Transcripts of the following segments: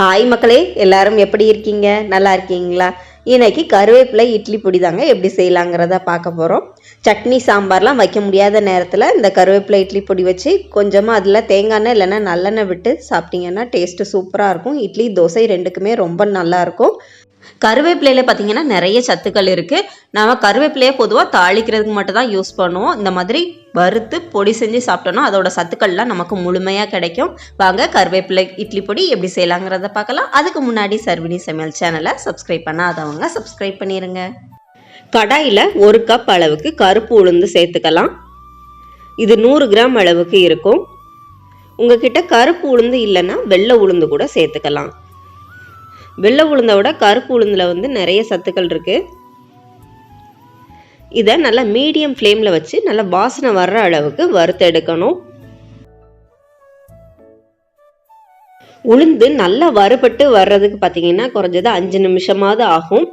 Hi மக்களே. எல்லாரும் எப்படி இருக்கீங்க? நல்லா இருக்கீங்களா? இன்னைக்கு கருவேப்பிலை இட்லி பொடி தாங்க எப்படி செய்யலாங்கிறத பார்க்க போகிறோம் சட்னி சாம்பார்லாம் வைக்க முடியாத நேரத்தில் இந்த கருவேப்பிலை இட்லி பொடி வச்சு கொஞ்சமாக அதில் தேங்காய் எண்ணெய் இல்லைன்னா நல்லெண்ணெய் விட்டு சாப்பிட்டீங்கன்னா டேஸ்ட்டு சூப்பராக இருக்கும். இட்லி தோசை ரெண்டுக்குமே ரொம்ப நல்லாயிருக்கும் கருவேப்பிலையில் பார்த்தீங்கன்னா நிறைய சத்துக்கள் இருக்குது நம்ம கருவேப்பிலையை பொதுவாக தாளிக்கிறதுக்கு மட்டும் தான் யூஸ் பண்ணுவோம். இந்த மாதிரி வறுத்து பொடி செஞ்சு சாப்பிட்டோன்னா அதோட சத்துக்கள்லாம் நமக்கு முழுமையாக கிடைக்கும். வாங்க கருவேப்பிலை இட்லி பொடி எப்படி செய்யலாங்கிறத பார்க்கலாம். அதுக்கு முன்னாடி சர்வினி சமையல் சேனலை சப்ஸ்கிரைப் பண்ணாதவங்க சப்ஸ்கிரைப் பண்ணிடுங்க கடாயில் ஒரு கப் அளவுக்கு கருப்பு உளுந்து சேர்த்துக்கலாம். இது நூறு கிராம் அளவுக்கு இருக்கும். உங்ககிட்ட கருப்பு உளுந்து இல்லைன்னா வெள்ளை உளுந்து கூட சேர்த்துக்கலாம். வெள்ளை உளுந்தை விட கருப்பு உளுந்தில் வந்து நிறைய சத்துக்கள் இருக்குது இதை நல்லா மீடியம் ஃப்ளேமில் வச்சு நல்லா வாசனை வர்ற அளவுக்கு வறுத்து எடுக்கணும். உளுந்து நல்லா வறுபட்டு வர்றதுக்கு பார்த்தீங்கன்னா குறைஞ்சது அஞ்சு நிமிஷமாவது ஆகும்.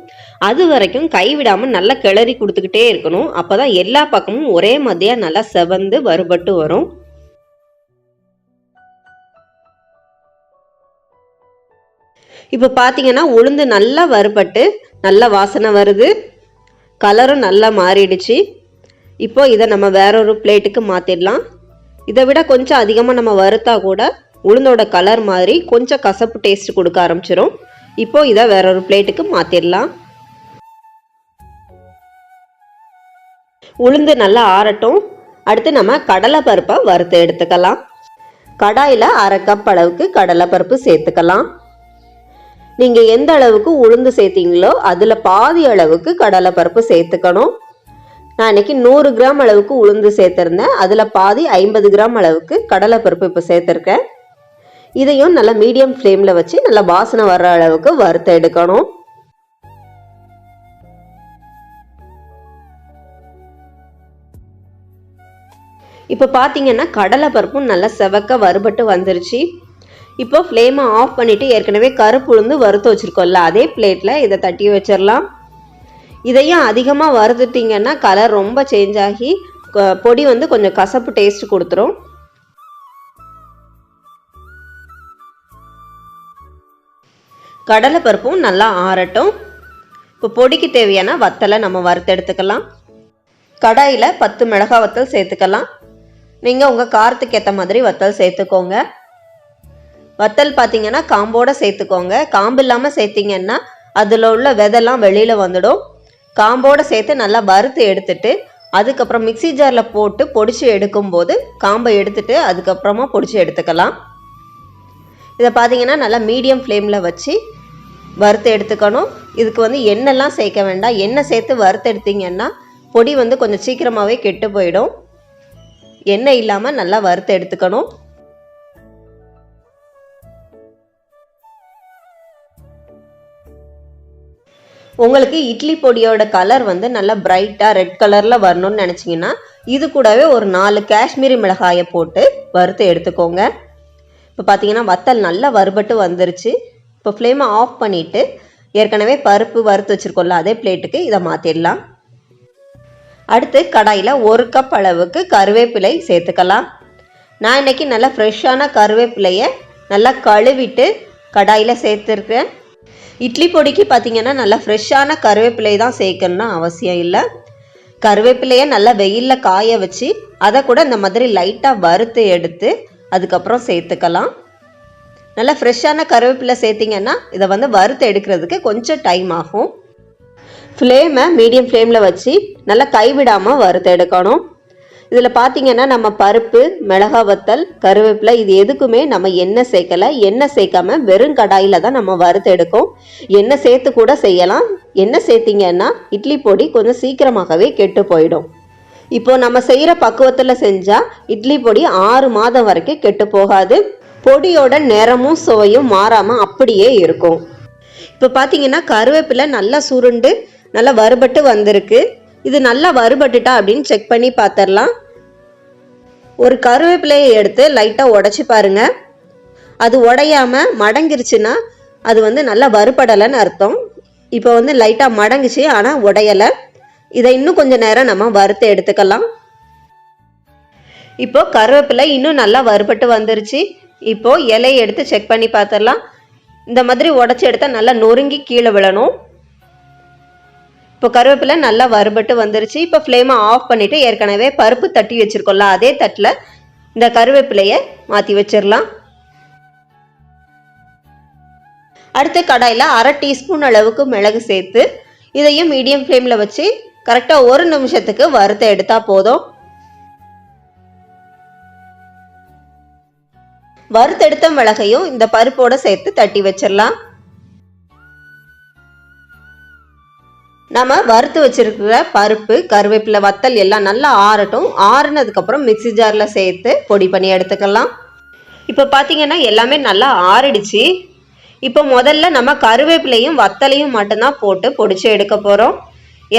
அது வரைக்கும் கைவிடாமல் நல்லா கிளறி கொடுத்துக்கிட்டே இருக்கணும். அப்போ தான் எல்லா பக்கமும் ஒரே மாதிரியாக நல்லா செவந்து வறுபட்டு வரும். இப்போ பார்த்தீங்கன்னா உளுந்து நல்லா வறுபட்டு நல்ல வாசனை வருது. கலரும் நல்லா மாறிடுச்சு. இப்போ இதை நம்ம வேற ஒரு பிளேட்டுக்கு மாற்றிடலாம் இதை விட கொஞ்சம் அதிகமாக நம்ம வறுத்தா கூட உளுந்தோட கலர் மாதிரி கொஞ்சம் கசப்பு டேஸ்ட் கொடுக்க ஆரம்பிச்சிடும் இப்போ இதை வேற ஒரு பிளேட்டுக்கு மாற்றிடலாம் உளுந்து நல்லா ஆறட்டும். அடுத்து நம்ம கடலை பருப்பை வறுத்து எடுத்துக்கலாம். கடாயில் அரை கப் அளவுக்கு கடலை பருப்பு சேர்த்துக்கலாம். நீங்கள் எந்த அளவுக்கு உளுந்து சேர்த்தீங்களோ அதில் பாதி அளவுக்கு கடலை பருப்பு சேர்த்துக்கணும். நான் இன்னைக்கு நூறு கிராம் அளவுக்கு உளுந்து சேர்த்துருந்தேன். அதில் பாதி ஐம்பது கிராம் அளவுக்கு கடலை பருப்பு இப்போ சேர்த்துருக்கேன். இதையும் நல்லா மீடியம் ஃப்ளேமில் வச்சு நல்லா வாசனை வர்ற அளவுக்கு வறுத்து எடுக்கணும். இப்போ பார்த்தீங்கன்னா கடலை பருப்பும் நல்லா செவக்க வறுபட்டு வந்துருச்சு. இப்போ ஃப்ளேமை ஆஃப் பண்ணிவிட்டு ஏற்கனவே கருப்பு உளுந்து வறுத்து வச்சுருக்கோம்ல அதே பிளேட்டில் இதை தட்டி வச்சிடலாம். இதையும் அதிகமாக வறுத்துட்டிங்கன்னா கலர் ரொம்ப சேஞ்ச் ஆகி பொடி வந்து கொஞ்சம் கசப்பு டேஸ்ட் கொடுத்துரும். கடலை பருப்பும் நல்லா ஆறட்டும். இப்போ பொடிக்கு தேவையான வத்தலை நம்ம வறுத்து எடுத்துக்கலாம். கடாயில் பத்து மிளகாய் வத்தல் சேர்த்துக்கலாம். நீங்கள் உங்கள் காரத்துக்கு ஏற்ற மாதிரி வத்தல் சேர்த்துக்கோங்க. வத்தல் பார்த்தீங்கன்னா காம்போட சேர்த்துக்கோங்க. காம்பு இல்லாமல் சேர்த்திங்கன்னா அதில் உள்ள விதெல்லாம் வெளியில் வந்துடும். காம்போட சேர்த்து நல்லா வறுத்து எடுத்துட்டு அதுக்கப்புறம் மிக்சி ஜாரில் போட்டு பொடிச்சு எடுக்கும்போது காம்பை எடுத்துட்டு அதுக்கப்புறமா பொடிச்சு எடுத்துக்கலாம். இதை பார்த்தீங்கன்னா நல்லா மீடியம் ஃப்ளேமில் வச்சு வறுத்து எடுத்துக்கணும். இதுக்கு வந்து எண்ணெய்லாம் சேர்க்க வேண்டாம். எண்ணெய் சேர்த்து வறுத்து எடுத்தீங்கன்னா பொடி வந்து கொஞ்சம் சீக்கிரமாகவே கெட்டு போயிடும். எண்ணெய் இல்லாமல் நல்லா வறுத்து எடுத்துக்கணும். உங்களுக்கு இட்லி பொடியோட கலர் வந்து நல்லா பிரைட்டாக ரெட் கலரில் வரணும்னு நினச்சிங்கன்னா இது கூடவே ஒரு நாலு காஷ்மீரி மிளகாயை போட்டு வறுத்து எடுத்துக்கோங்க. இப்போ பார்த்தீங்கன்னா வத்தல் நல்லா வறுபட்டு வந்துருச்சு. இப்போ ஃப்ளேமை ஆஃப் பண்ணிவிட்டு ஏற்கனவே பருப்பு வறுத்து வச்சுருக்கோம்ல அதே பிளேட்டுக்கு இதை மாற்றிடலாம் அடுத்து கடாயில் ஒரு கப் அளவுக்கு கருவேப்பிலை சேர்த்துக்கலாம். நான் இன்றைக்கி நல்லா ஃப்ரெஷ்ஷான கருவேப்பிலையை நல்லா கழுவிட்டு கடாயில் சேர்த்துருக்கேன். இட்லி பொடிக்கு பார்த்தீங்கன்னா நல்லா ஃப்ரெஷ்ஷான கருவேப்பிலை தான் சேர்க்கணும்னு அவசியம் இல்லை. கருவேப்பிலையை நல்லா வெயிலில் காய வச்சு அதை கூட இந்த மாதிரி லைட்டாக வறுத்து எடுத்து அதுக்கப்புறம் சேர்த்துக்கலாம். நல்லா ஃப்ரெஷ்ஷான கருவேப்பிலை சேர்த்திங்கன்னா இதை வந்து வறுத்து எடுக்கிறதுக்கு கொஞ்சம் டைம் ஆகும். ஃப்ளேமை மீடியம் ஃப்ளேமில் வச்சு நல்லா கைவிடாமல் வறுத்து எடுக்கணும். இதில் பார்த்தீங்கன்னா நம்ம பருப்பு மிளகா வத்தல் கருவேப்பிலை இது எதுக்குமே நம்ம எண்ணெய் சேர்க்கலை. எண்ணெய் சேர்க்காம வெறும் கடாயில் தான் நம்ம வறுத்து எடுக்கும். எண்ணெய் சேர்த்து கூட செய்யலாம். எண்ணெய் சேர்த்திங்கன்னா இட்லி பொடி கொஞ்சம் சீக்கிரமாகவே கெட்டு போயிடும். இப்போ நம்ம செய்கிற பக்குவத்தில் செஞ்சால் இட்லி பொடி ஆறு மாதம் வரைக்கும் கெட்டு போகாது. பொடியோட நிறமும் சுவையும் மாறாமல் அப்படியே இருக்கும். இப்போ பார்த்தீங்கன்னா கருவேப்பிலை நல்லா சுருண்டு நல்லா வறுபட்டு வந்திருக்கு. இது நல்லா வறுபட்டுட்டா அப்படின்னு செக் பண்ணி பார்த்துடலாம் ஒரு கருவேப்பிலையை எடுத்து லைட்டாக உடச்சி பாருங்க. அது உடையாம மடங்கிருச்சுன்னா அது வந்து நல்லா வறுபடலைன்னு அர்த்தம். இப்போ வந்து லைட்டாக மடங்குச்சு ஆனால் உடையலை. இதை இன்னும் கொஞ்சம் நேரம் நம்ம வறுத்து எடுத்துக்கலாம். இப்போ கருவேப்பிலை இன்னும் நல்லா வறுபட்டு வந்துருச்சு. இப்போ இலையை எடுத்து செக் பண்ணி பார்த்துடலாம் இந்த மாதிரி உடச்சி எடுத்தால் நல்லா நொறுங்கி கீழே விழணும். இப்போ கருவேப்பிலை நல்லா வறுபட்டு வந்துருச்சு. இப்போ ஃப்ளேமை ஆஃப் பண்ணிவிட்டு ஏற்கனவே பருப்பு தட்டி வச்சுருக்கோம்ல அதே தட்டில் இந்த கருவேப்பிலையை மாற்றி வச்சிடலாம் அடுத்து கடாயில் அரை டீஸ்பூன் அளவுக்கு மிளகு சேர்த்து இதையும் மீடியம் ஃப்ளேமில் வச்சு கரெக்டாக ஒரு நிமிஷத்துக்கு வறுத்த எடுத்தால் போதும். வறுத்தெடுத்த மிளகையும் இந்த பருப்போடு சேர்த்து தட்டி வச்சிடலாம் நம்ம வறுத்து வச்சிருக்கிற பருப்பு கருவேப்பிலை வத்தல் எல்லாம் நல்லா ஆறட்டும். ஆறுனதுக்கப்புறம் மிக்ஸி ஜாரில் சேர்த்து பொடி பண்ணி எடுத்துக்கலாம். இப்போ பார்த்தீங்கன்னா எல்லாமே நல்லா ஆறிடுச்சு. இப்போ முதல்ல நம்ம கருவேப்பிலையும் வத்தலையும் மட்டும்தான் போட்டு பொடிச்சு எடுக்க போகிறோம்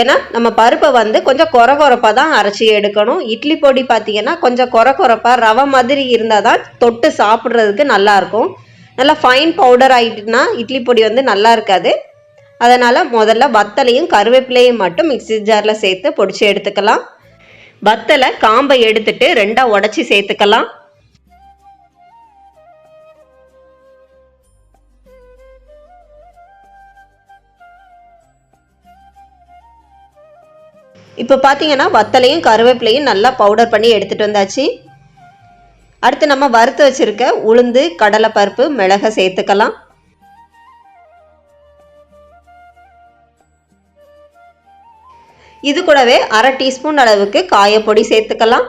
ஏன்னா நம்ம பருப்பை வந்து கொஞ்சம் குற குறப்பாக தான் அரைச்சி எடுக்கணும். இட்லி பொடி பார்த்தீங்கன்னா கொஞ்சம் குற குறப்பாக ரவை மாதிரி இருந்தால் தான் தொட்டு சாப்பிட்றதுக்கு நல்லாயிருக்கும் நல்லா ஃபைன் பவுடர் ஆகிட்டுனா இட்லி பொடி வந்து நல்லா இருக்காது. அதனால் முதல்ல வத்தலையும் கருவேப்பிலையும் மட்டும் மிக்ஸி ஜாரில் சேர்த்து பொடிச்சு எடுத்துக்கலாம். வத்தலை காம்பை எடுத்துட்டு ரெண்டாக உடச்சி சேர்த்துக்கலாம். இப்போ பார்த்தீங்கன்னா வத்தலையும் கருவேப்பிலையும் நல்லா பவுடர் பண்ணி எடுத்துகிட்டு வந்தாச்சு. அடுத்து நம்ம வறுத்து வச்சுருக்க உளுந்து கடலைப்பருப்பு மிளகை சேர்த்துக்கலாம். இது கூடவே அரை டீஸ்பூன் அளவுக்கு காயப்பொடி சேர்த்துக்கலாம்.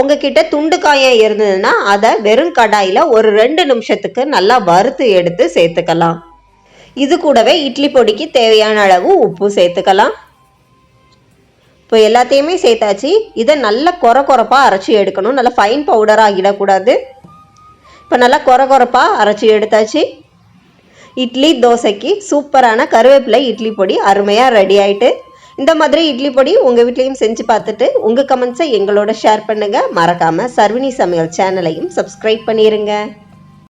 உங்ககிட்ட துண்டு காயம் இருந்ததுன்னா அதை வெறும் கடாயில் ஒரு ரெண்டு நிமிஷத்துக்கு நல்லா வறுத்து எடுத்து சேர்த்துக்கலாம். இது கூடவே இட்லி பொடிக்கு தேவையான அளவு உப்பு சேர்த்துக்கலாம். இப்போ எல்லாத்தையுமே சேர்த்தாச்சு. இதை நல்லா கொர குறப்பாக அரைச்சி எடுக்கணும். நல்லா ஃபைன் பவுடராக ஆகிடக்கூடாது. இப்போ நல்லா கொர குறப்பாக அரைச்சி எடுத்தாச்சு. இட்லி தோசைக்கு சூப்பரான கருவேப்பிலை இட்லி பொடி அருமையாக ரெடி ஆயிட்டு இந்த மாதிரி இட்லி பொடி உங்கள் வீட்லேயும் செஞ்சு பார்த்துட்டு உங்கள் கமெண்ட்ஸை எங்களோட ஷேர் பண்ணுங்கள் மறக்காமல் சர்வினி சமையல் சேனலையும் சப்ஸ்கிரைப் பண்ணிடுங்க